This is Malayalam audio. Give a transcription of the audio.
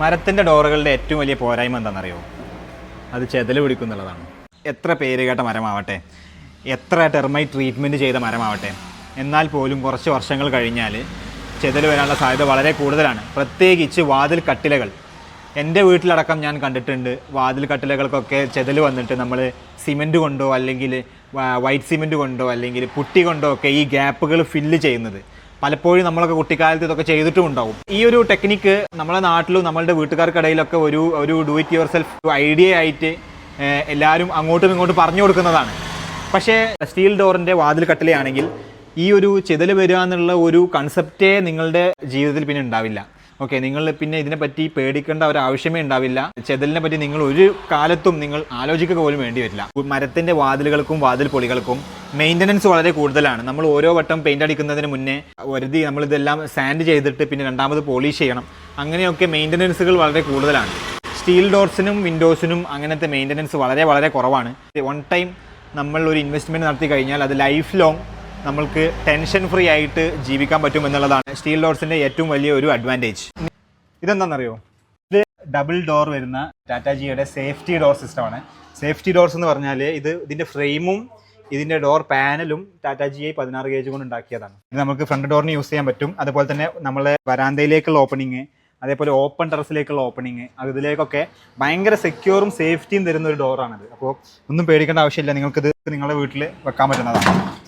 മരത്തിന്റെ ഡോറുകളുടെ ഏറ്റവും വലിയ പോരായ്മ എന്താണെന്നറിയോ? അത് ചെതൽ പിടിക്കുന്നുള്ളതാണ് എത്ര പേര് കേട്ട മരമാവട്ടെ? എത്ര ടെർമൈറ്റ് ട്രീറ്റ്മെന്റ് ചെയ്ത മരമാവട്ടെ? എന്നാൽ പോലും കുറച്ച് വർഷങ്ങൾ കഴിഞ്ഞാൽ ചെതൽ വരാനുള്ള സാധ്യത വളരെ കൂടുതലാണ്. പ്രത്യേകിച്ച് വാതിൽ കട്ടിലകൾ. എന്റെ വീട്ടിലടക്കം ഞാൻ കണ്ടിട്ടുണ്ട് വാതിൽ കട്ടിലകൾക്കൊക്കെ ചെതൽ വന്നിട്ട് നമ്മൾ സിമെന്റ് കൊണ്ടോ അല്ലെങ്കിൽ വൈറ്റ് സിമെന്റ് കൊണ്ടോ അല്ലെങ്കിൽ പുട്ടി കൊണ്ടോ ഒക്കെ ഈ ഗ്യാപ്പുകൾ ഫില്ല് ചെയ്യുന്നത്. പലപ്പോഴും നമ്മളൊക്കെ കുട്ടിക്കാലത്ത് ഇതൊക്കെ ചെയ്തിട്ടും ഉണ്ടാവും. ഈ ഒരു ടെക്നിക്ക് നമ്മളെ നാട്ടിലും നമ്മളുടെ വീട്ടുകാർക്കിടയിലൊക്കെ ഒരു ഒരു do it yourself idea ആയിട്ട് എല്ലാവരും അങ്ങോട്ടും ഇങ്ങോട്ടും പറഞ്ഞു കൊടുക്കുന്നതാണ്. പക്ഷേ സ്റ്റീൽ ഡോറിന്റെ വാതിൽ കട്ടിലയാണെങ്കിൽ ഈ ഒരു ചെതൽ വരിക എന്നുള്ള ഒരു കൺസെപ്റ്റേ നിങ്ങളുടെ ജീവിതത്തിൽ പിന്നെ ഉണ്ടാവില്ല. ഓക്കെ നിങ്ങൾ പിന്നെ ഇതിനെപ്പറ്റി പേടിക്കേണ്ട ഒരു ആവശ്യമേ ഉണ്ടാവില്ല. ചെതലിനെ പറ്റി നിങ്ങൾ ഒരു കാലത്തും നിങ്ങൾ ആലോചിക്കുക പോലും വേണ്ടി വരില്ല. മരത്തിന്റെ വാതിലുകൾക്കും വാതിൽ പൊളികൾക്കും മെയിന്റനൻസ് വളരെ കൂടുതലാണ്. നമ്മൾ ഓരോ വട്ടം പെയിന്റ് അടിക്കുന്നതിന് മുന്നേ ഒരുതി നമ്മളിതെല്ലാം സാൻഡ് ചെയ്തിട്ട് പിന്നെ രണ്ടാമത് പോളിഷ് ചെയ്യണം. അങ്ങനെയൊക്കെ മെയിന്റനൻസുകൾ വളരെ കൂടുതലാണ്. സ്റ്റീൽ ഡോർസിനും വിൻഡോസിനും അങ്ങനത്തെ മെയിന്റനൻസ് വളരെ വളരെ കുറവാണ്. വൺ ടൈം നമ്മൾ ഒരു ഇൻവെസ്റ്റ്മെന്റ് നടത്തി കഴിഞ്ഞാൽ അത് ലൈഫ് ലോങ് നമ്മൾക്ക് ടെൻഷൻ ഫ്രീ ആയിട്ട് ജീവിക്കാൻ പറ്റും എന്നുള്ളതാണ് സ്റ്റീൽ ഡോർസിന്റെ ഏറ്റവും വലിയ ഒരു അഡ്വാന്റേജ് ഇതെന്താണെന്നറിയോ ഇത് ഡബിൾ ഡോർ വരുന്ന ടാറ്റാജിയുടെ സേഫ്റ്റി ഡോർ സിസ്റ്റമാണ് സേഫ്റ്റി ഡോർസ് എന്ന് പറഞ്ഞാൽ ഇത് ഇതിന്റെ ഫ്രെയിമും ഇതിന്റെ ഡോർ പാനലും ടാറ്റാജി ഐ പതിനാറ് ഗേജ് കൊണ്ട് ഉണ്ടാക്കിയതാണ്. ഇത് നമുക്ക് ഫ്രണ്ട് ഡോറിന് യൂസ് ചെയ്യാൻ പറ്റും. അതുപോലെ തന്നെ നമ്മളെ വരാന്തയിലേക്കുള്ള ഓപ്പണിങ് അതേപോലെ ഓപ്പൺ ടെറസിലേക്കുള്ള ഓപ്പണിങ് അത് ഇതിലേക്കൊക്കെ ഭയങ്കര സെക്യൂറും സേഫ്റ്റിയും തരുന്ന ഒരു ഡോറാണിത് അപ്പോൾ ഒന്നും പേടിക്കേണ്ട ആവശ്യമില്ല. നിങ്ങൾക്കിത് നിങ്ങളുടെ വീട്ടിൽ വെക്കാൻ പറ്റുന്നതാണ്.